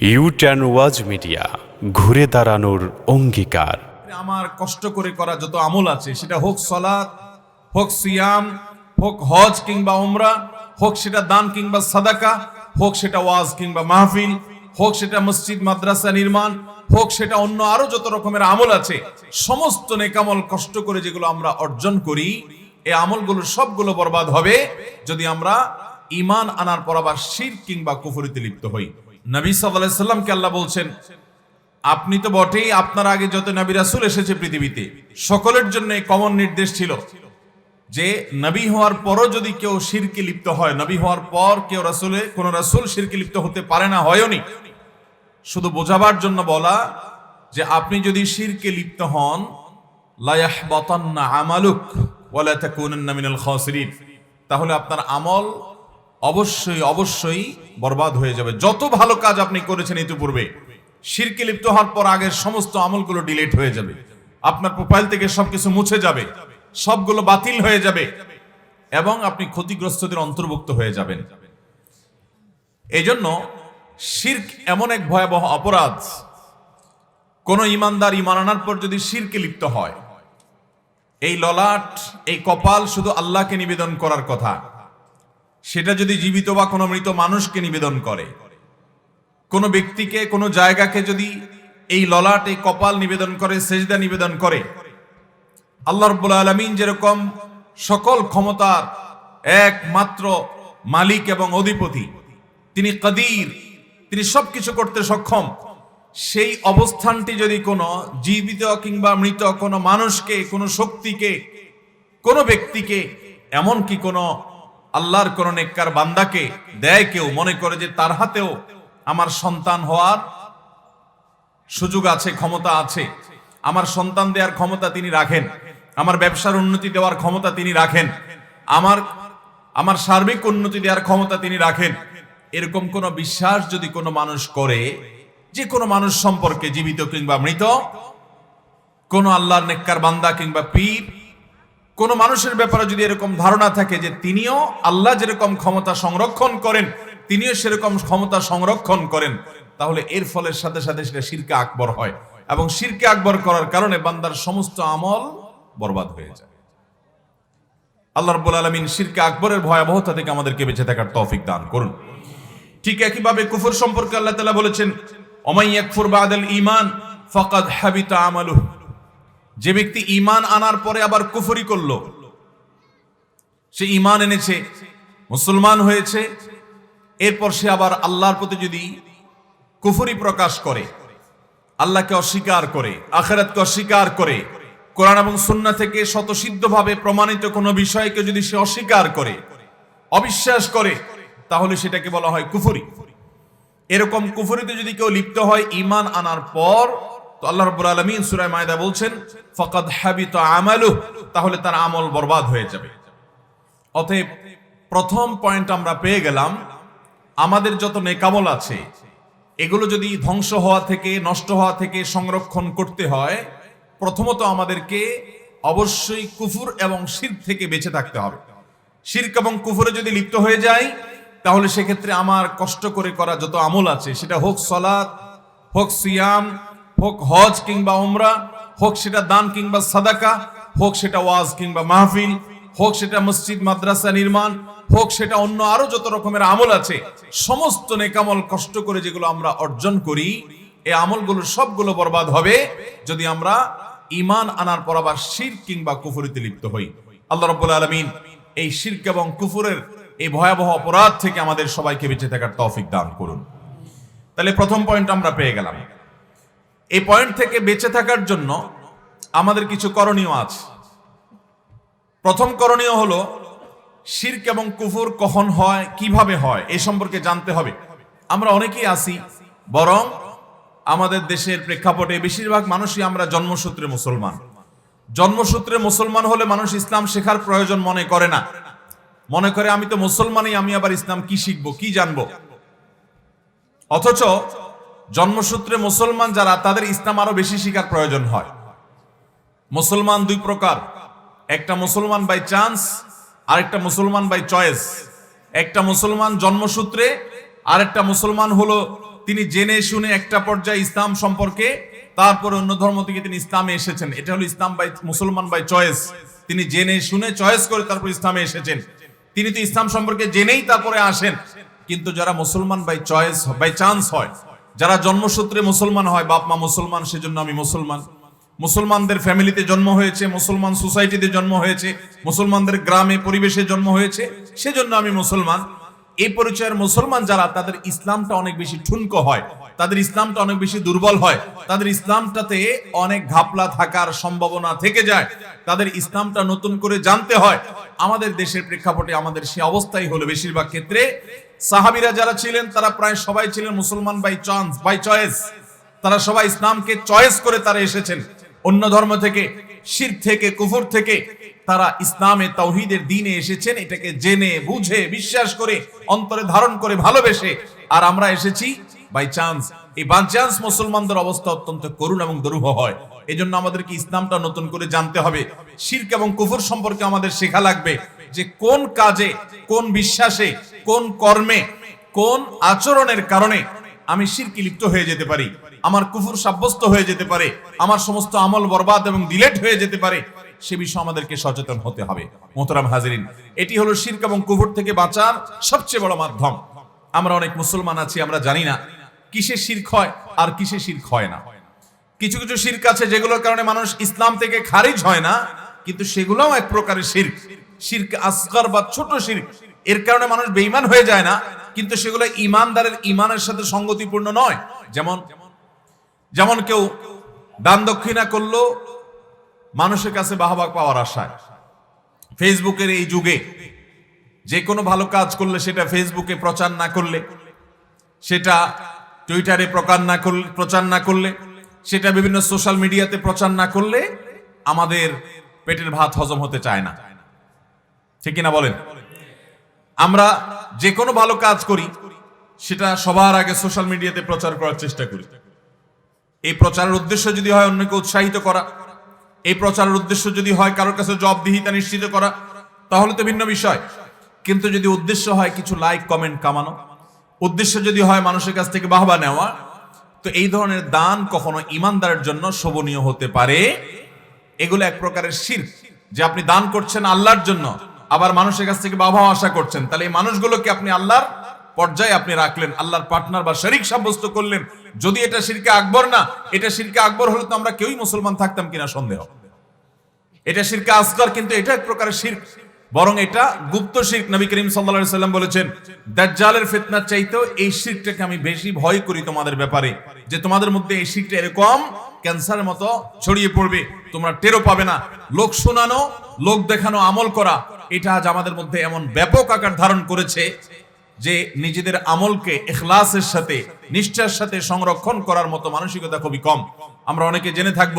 You tan was media ঘুরে দাঁড়ানোর অঙ্গীকার। আমার কষ্ট করে করা যত আমল আছে, সেটা হোক সলাৎ, হোক সিয়াম, হোক হজ কিংবা উমরা, হোক সেটা দান কিংবা সাদাকা, হোক সেটা ওয়াজ কিংবা মাহফিল, হোক সেটা মসজিদ, মাদ্রাসা নির্মাণ, হোক সেটা অন্য আরও যত রকমের আমল আছে, সমস্ত নেকামল কষ্ট করে যেগুলো আমরা অর্জন করি এই আমলগুলো সবগুলো বরবাদ হবে যদি আমরা ইমান আনার পর আবার শির কিংবা কুফরিতে লিপ্ত হই। নবী সাল্লাল্লাহু সাল্লামকে আল্লাহ বলছেন, আপনি তো বটেই আপনার আগে যত নবী রাসূল এসেছে পৃথিবীতে, সকলের জন্য কমন নির্দেশ ছিল যে নবী হওয়ার পরও যদি কেউ শিরকে লিপ্ত হয়, নবী হওয়ার পর কেউ রাসূলে, কোন রাসূল শিরকে লিপ্ত হতে পারে না হয়নি শুধু বোঝাবার জন্য বলা যে আপনি যদি শিরকে লিপ্ত হন, লা ইয়াহবাতান্না আমালুক ওয়ালা তাকুনান্না মিনাল খাসিরিন। তাহলে আপনার আমল অবশ্যই অবশ্যই বরবাদ হয়ে যাবে। যত ভালো কাজ আপনি করেছেন ইতিপূর্বে শিরকে লিপ্ত হওয়ার পর আগের সমস্ত আমলগুলো ডিলিট হয়ে যাবে। আপনার প্রোফাইল থেকে সবকিছু মুছে যাবে, সবগুলো বাতিল হয়ে যাবে এবং আপনি ক্ষতিগ্রস্তদের অন্তর্ভুক্ত হয়ে যাবেন। এজন্য শির্ক এমন এক ভয়াবহ অপরাধ, কোন ইমানদার ইমান আনার পর যদি শিরকে লিপ্ত হয়, এই ললাট, এই কপাল শুধু আল্লাহকে নিবেদন করার কথা। সেটা যদি জীবিত বা কোনো মৃত মানুষকে নিবেদন করে। কোনো ব্যক্তিকে, কোনো জায়গাকে যদি এই ললাট কপাল নিবেদন করে, সেজদা নিবেদন করে, আল্লাহ রব্বুল আলমিন যেরকম সকল ক্ষমতার একমাত্র মালিক এবং অধিপতি, তিনি কদির, তিনি সবকিছু করতে সক্ষম, সেই অবস্থানটি যদি কোনো জীবিত কিংবা মৃত কোনো মানুষকে, কোনো শক্তিকে, কোনো ব্যক্তিকে, এমনকি কোনো আল্লাহর কোন নেককার বান্দাকে দেয় কেউ, মনে করে যে তার হাতেও আমার সন্তান হওয়ার সুযোগ আছে, ক্ষমতা আছে। আমার সন্তান দেওয়ার ক্ষমতা তিনি রাখেন। আমার ব্যবসার উন্নতি দেওয়ার ক্ষমতা তিনি রাখেন। আমার আমার সার্বিক উন্নতি দেওয়ার ক্ষমতা তিনি রাখেন। এরকম কোন বিশ্বাস যদি কোনো মানুষ করে, যে কোনো মানুষ সম্পর্কে জীবিত কিংবা মৃত, কোন আল্লাহর নেককার বান্দা কিংবা পীর কোন মানুষের ব্যাপারে যদি এরকম ধারণা থাকে যে তিনিও আল্লাহ যেরকম ক্ষমতা সংরক্ষণ করেন, তিনিও সেরকম ক্ষমতা সংরক্ষণ করেন, তাহলে এর ফলের সাথে সাথে সেটা শিরকে আকবর হয় এবং শিরকে আকবর করার কারণে বান্দার সমস্ত আমল বরবাদ হয়ে যায়। আল্লাহ রব্বুল আলমিন শিরকে আকবরের ভয়াবহতা থেকে আমাদেরকে বেঁচে থাকার তৌফিক দান করুন। ঠিক একইভাবে কুফর সম্পর্কে আল্লাহ তালা বলেছেন অমাই একফুর বাদল ইমান ফকাদ হাবিতা আমালুহ। যে ব্যক্তি ইমান আনার পরে আবার কুফরি করল, সে ইমান এনেছে, মুসলমান হয়েছে, এরপর সে আবার আল্লাহর প্রতি যদি কুফরি প্রকাশ করে, আল্লাহকে অস্বীকার করে, আখেরাতকে অস্বীকার করে, কোরআন এবং সুন্না থেকে স্বতসিদ্ধভাবে প্রমাণিত কোনো বিষয়কে যদি সে অস্বীকার করে, অবিশ্বাস করে, তাহলে সেটাকে বলা হয় কুফরি। এরকম কুফরিতে যদি কেউ লিপ্ত হয় ইমান আনার পর তো আল্লাহ রাব্বুল আলামিন সূরা মায়দা বলছেন, ফাকাদ হাবিতা আমালু তাহলে তার আমল বরবাদ হয়ে যাবে। অতএব প্রথম পয়েন্ট আমরা পেয়ে গেলাম, আমাদের যত নেকামল আছে, এগুলো যদি ধ্বংস হওয়া থেকে, নষ্ট হওয়া থেকে সংরক্ষণ করতে হয়, প্রথমত আমাদেরকে অবশ্যই কুফুর এবং শির থেকে বেঁচে থাকতে হবে। শির্ক এবং কুফুরে যদি লিপ্ত হয়ে যায় তাহলে সেক্ষেত্রে আমার কষ্ট করে করা যত আমল আছে, সেটা হোক সলাৎ, হোক সিয়াম হোক হজ কিংবা উমরা, হোক সেটা দান কিংবা সাদাকা, হোক সেটা ওয়াজ কিংবা মাহফিল, হোক সেটা মসজিদ, মাদ্রাসা নির্মাণ, হোক সেটা অন্য আরও যত রকমের আমল আছে, সমস্ত নেকামল কষ্ট করে যেগুলো আমরা অর্জন করি এই আমলগুলো সবগুলো বরবাদ হবে যদি আমরা ইমান আনার পর আবার শির কিংবা কুফরিতে লিপ্ত হই। আল্লাহ রব্বুল আলমিন এই শির্ক এবং কুফুরের এই ভয়াবহ অপরাধ থেকে আমাদের সবাইকে বেঁচে থাকার তৌফিক দান করুন। তাহলে প্রথম পয়েন্ট আমরা পেয়ে গেলাম। এই পয়েন্ট থেকে বেঁচে থাকার জন্য আমাদের কিছু করণীয় আছে। প্রথম করণীয় হলো, শির্ক এবং কুফুর কখন হয়, কীভাবে হয়, এ সম্পর্কে জানতে হবে। আমরা অনেকেই আছি, বরং আমাদের দেশের প্রেক্ষাপটে বেশিরভাগ মানুষই আমরা জন্মসূত্রে মুসলমান। জন্মসূত্রে মুসলমান হলে মানুষ ইসলাম শেখার প্রয়োজন মনে করে না। মনে করে, আমি তো মুসলমানই, আমি আবার ইসলাম কি শিখব, কি জানব? অথচ জন্মসূত্রে মুসলমান যারা, তাদের ইসলাম আরও বেশি শিখার প্রয়োজন হয়। মুসলমান দুই প্রকার। একটা মুসলমান বাই চান্স আর একটা মুসলমান বাই চয়েস একটা মুসলমান জন্মসূত্রে আর একটা মুসলমান হলো তিনি জেনে শুনে একটা পর্যায়ে ইসলাম সম্পর্কে, তারপরে অন্য ধর্ম থেকে তিনি ইসলামে এসেছেন। এটা হলো ইসলাম বাই মুসলমান বাই চয়েস তিনি জেনে শুনে চয়েস করে তারপর ইসলামে এসেছেন। তিনি তো ইসলাম সম্পর্কে জেনেই তারপরে আসেন। কিন্তু যারা মুসলমান বাই চয়েস বাই চান্স হয় যারা জন্মসূত্রে মুসলমান হয়, বাপ মা মুসলমান, সেজন্য আমি মুসলমান। মুসলমানদের ফ্যামিলিতে জন্ম হয়েছে, মুসলমান সোসাইটিতে জন্ম হয়েছে, মুসলমানদের গ্রামে, পরিবেশে জন্ম হয়েছে, সেজন্য আমি মুসলমান। এই পরিচয়ের মুসলমান যারা, তাদের ইসলামটা অনেক বেশি ঠুনকো হয়, তাদের ইসলামটা অনেক বেশি দুর্বল হয়, তাদের ইসলামটাতে অনেক ঘাপলা থাকার সম্ভাবনা থেকে যায়, তাদের ইসলামটা নতুন করে জানতে হয়। আমাদের দেশের প্রেক্ষাপটে আমাদের সে অবস্থাই হলো বেশিরভাগ ক্ষেত্রে, সাহাবিরা যারা ছিলেন, তারা প্রায় সবাই ছিলেন মুসলমান বাই চান্স বাই চয়েস তারা সবাই ইসলামকে চয়েস করে তারা এসেছেন। অন্য ধর্ম থেকে, শির থেকে, কুফুর থেকে তারা ইসলামে তাওহিদের দিনে এসেছেন, এটাকে জেনে, বুঝে, বিশ্বাস করে, অন্তরে ধারণ করে ভালোবেসে। আর আমরা এসেছি বাই চান্স এই বাই চান্স মুসলমানদের অবস্থা অত্যন্ত করুণ এবং দুরূহ হয়। এজন্য আমাদেরকে ইসলামটা নতুন করে জানতে হবে। শির্ক এবং কুফর সম্পর্কে আমাদের শেখা লাগবে যে কোন কাজে, কোন বিশ্বাসে, কোন কর্মে, কোন আচরণের কারণে আমি শিরকি লিপ্ত হয়ে যেতে পারি। আমার কুফুর সাব্যস্ত হয়ে যেতে পারে। আমার সমস্ত আমল বরবাদ এবং ডিলেট হয়ে যেতে পারে। সে বিষয়ে আমাদেরকে সচেতন হতে হবে। মোহতারাম হাজিরিন, এটি হলো শির্ক এবং কুফুর থেকে বাঁচার সবচেয়ে বড় মাধ্যম। আমরা অনেক মুসলমান আছি, আমরা জানি না কিসে শির্ক হয় আর কিসে শির্ক হয় না। কিছু কিছু শির্ক আছে যেগুলোর কারণে মানুষ ইসলাম থেকে খারিজ হয় না, কিন্তু সেগুলোও এক প্রকারের শির্ক। শির্ক আসগর বা ছোট শির্ক, এর কারণে মানুষ বেঈমান হয়ে যায় না, কিন্তু সেগুলো ইমানদারের ইমানের সাথে সঙ্গতিপূর্ণ নয়। যেমন যেমন কেউ দান দক্ষিণা করল মানুষের কাছে বাহবা পাওয়ার আশায় ফেসবুকের এই যুগে যে কোনো ভালো কাজ করলে সেটা ফেসবুকে প্রচার না করলে, সেটা টুইটারে প্রকার না করলে, প্রচার না করলে, সেটা বিভিন্ন সোশ্যাল মিডিয়াতে প্রচার না করলে আমাদের পেটের ভাত হজম হতে চায় না। ঠিক কিনা বলেন? আমরা যে কোনো ভালো কাজ করি, সেটা সবার আগে সোশ্যাল মিডিয়াতে প্রচার করার চেষ্টা করি। এই প্রচারের উদ্দেশ্য যদি হয় অন্যকে উৎসাহিত করা এই প্রচারের উদ্দেশ্য যদি হয় কারোর কাছে জবাবদিহিতা নিশ্চিত করা, তাহলে তো ভিন্ন বিষয়। কিন্তু যদি উদ্দেশ্য হয় কিছু লাইক কমেন্ট কামানো, উদ্দেশ্য যদি হয় মানুষের কাছ থেকে বাহবা নেওয়া, তো এই ধরনের দান কখনো ইমানদারের জন্য শোভনীয় হতে পারে। এগুলো এক প্রকারের শির যে আপনি দান করছেন আল্লাহর জন্য, আবার মানুষের কাছ থেকে বাবা আশা করছেন। তাহলে এই মানুষগুলোকে আপনি আল্লাহর পর্যায়ে আপনি রাখলেন, আল্লাহর পার্টনার বা শরিক সাব্যস্ত করলেন। যদি এটা শিরকে আকবর না, এটা শিরকে আকবর হলে তো আমরা কেউই মুসলমান থাকতাম কিনা সন্দেহ। এটা শিরকে আসগর, কিন্তু এটা এক প্রকারের শির্ক। বরং এটা গুপ্ত শির্ক, নবী করিম আলাইহি সাল্লাম বলেছেন, দাজ্জালের ফিতনার চাইতেও এই শিরকটাকে আমি বেশি ভয় করি তোমাদের ব্যাপারে, যে তোমাদের মধ্যে এই শিরকটা এরকম ক্যান্সারের মতো ছড়িয়ে পড়বে, তোমরা টেরও পাবে না। লোক শোনানো, লোক দেখানো, আমল করা, এটা আজ আমাদের মধ্যে এমন ব্যাপক আকার ধারণ করেছে যে নিজেদের আমলকে এখলাসের সাথে, নিষ্ঠার সাথে সংরক্ষণ করার মতো মানসিকতা খুবই কম। আমরা অনেকে জেনে থাকব